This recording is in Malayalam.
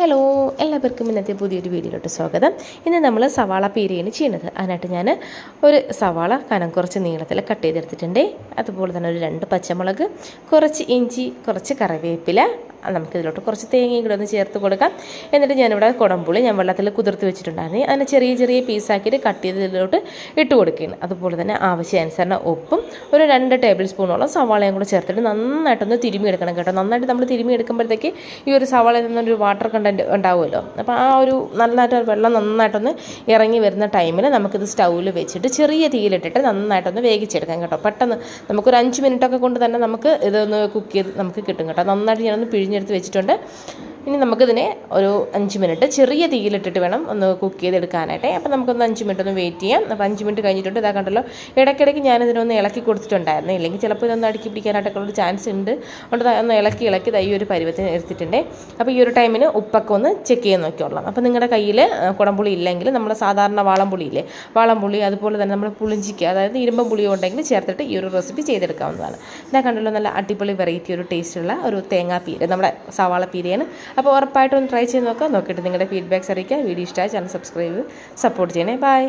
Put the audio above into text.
ഹലോ എല്ലാവർക്കും ഇന്നത്തെ പുതിയൊരു വീഡിയോയിലോട്ട് സ്വാഗതം. ഇന്ന് നമ്മൾ സവാള പീരയാണ് ചെയ്യുന്നത്. അതിനായിട്ട് ഞാൻ ഒരു സവാള കനം കുറച്ച് നീളത്തിൽ കട്ട് ചെയ്തെടുത്തിട്ടുണ്ട്. അതുപോലെ തന്നെ ഒരു രണ്ട് പച്ചമുളക് കുറച്ച് ഇഞ്ചി കുറച്ച് കറിവേപ്പില നമുക്കിതിലോട്ട് കുറച്ച് തേങ്ങയും കൂടെ ഒന്ന് ചേർത്ത് കൊടുക്കാം. എന്നിട്ട് ഞാനിവിടെ കുടംപുളി ഞാൻ വെള്ളത്തിൽ കുതിർത്ത് വെച്ചിട്ടുണ്ടായിരുന്നു. അതിനെ ചെറിയ ചെറിയ പീസാക്കിയിട്ട് കട്ട് ചെയ്തതിലോട്ട് ഇട്ട് കൊടുക്കുകയാണ്. അതുപോലെ തന്നെ ആവശ്യാനുസരണം ഉപ്പും ഒരു രണ്ട് ടേബിൾ സ്പൂണോളം സവാളയും കൂടെ ചേർത്തിട്ട് നന്നായിട്ടൊന്ന് തിരുമി എടുക്കണം കേട്ടോ. നന്നായിട്ട് നമ്മൾ തിരുമി എടുക്കുമ്പോഴത്തേക്ക് ഈ ഒരു സവാളയിൽ നിന്നൊരു വാട്ടർ കണ്ടന്റ് ഉണ്ടാവുമല്ലോ. അപ്പോൾ ആ ഒരു നന്നായിട്ട് വെള്ളം നന്നായിട്ടൊന്ന് ഇറങ്ങി വരുന്ന ടൈമിൽ നമുക്കിത് സ്റ്റൗവിൽ വെച്ചിട്ട് ചെറിയ തീയിലിട്ടിട്ട് നന്നായിട്ടൊന്ന് വേവിച്ചെടുക്കാം കേട്ടോ. പെട്ടെന്ന് നമുക്കൊരു അഞ്ച് മിനിറ്റൊക്കെ കൊണ്ട് തന്നെ നമുക്ക് ഇതൊന്ന് കുക്ക് ചെയ്ത് നമുക്ക് കിട്ടും കേട്ടോ. നന്നായിട്ട് ഞാനൊന്ന് പിഴിഞ്ഞെടുത്ത് വെച്ചിട്ടുണ്ട്. ഇനി നമുക്കിതിനെ ഒരു അഞ്ച് മിനിറ്റ് ചെറിയ തീയിലിട്ടിട്ട് വേണം ഒന്ന് കുക്ക് ചെയ്തെടുക്കാനായിട്ട്. അപ്പോൾ നമുക്കൊന്ന് അഞ്ച് മിനിറ്റ് ഒന്ന് വെയിറ്റ് ചെയ്യാം. അപ്പോൾ അഞ്ച് മിനിറ്റ് കഴിഞ്ഞിട്ടുണ്ട്. ഇതാ കണ്ടല്ലോ ഇടയ്ക്കിടയ്ക്ക് ഞാനിതിനൊന്ന് ഇളക്കി കൊടുത്തിട്ടുണ്ടായിരുന്നു. ഇല്ലെങ്കിൽ ചിലപ്പോൾ ഇതൊന്ന് അടുക്കി പിടിക്കാനായിട്ടൊക്കെ ഒരു ചാൻസ് ഉണ്ട്. അതുകൊണ്ട് ഒന്ന് ഇളക്കി ഇളക്കി ഈ ഒരു പരുവത്തിന് എടുത്തിട്ടുണ്ട് അപ്പോൾ ഈ ഒരു ടൈമിന് ഉപ്പൊക്കെ ഒന്ന് ചെക്ക് ചെയ്ത് നോക്കിയോളാം അപ്പോൾ നിങ്ങളുടെ കയ്യിൽ കുടംപുളി ഇല്ലെങ്കിൽ നമ്മൾ സാധാരണ വാളംപുളി ഇല്ലേ വാളംപുളി അതുപോലെ തന്നെ നമ്മൾ പുളിഞ്ചിക്ക് അതായത് ഇരുമ്പം പുളി ഉണ്ടെങ്കിൽ ചേർത്തിട്ട് ഈ ഒരു റെസിപ്പി ചെയ്തെടുക്കാവുന്നതാണ്. ഇതാ കണ്ടല്ലോ നല്ല അടിപൊളി വെറൈറ്റി ഒരു ടേസ്റ്റുള്ള ഒരു തേങ്ങാ പീര നമ്മുടെ സവാള പീരയാണ്. അപ്പോൾ ഉറപ്പായിട്ടും ഒന്ന് ട്രൈ ചെയ്ത് നോക്കാം. നോക്കിയിട്ട് നിങ്ങളുടെ ഫീഡ്ബാക്ക്സ് അറിയിക്കുക വീഡിയോ ഇഷ്ടമായ ചാനൽ സബ്സ്ക്രൈബ് സപ്പോർട്ട് ചെയ്യണേ. ബൈ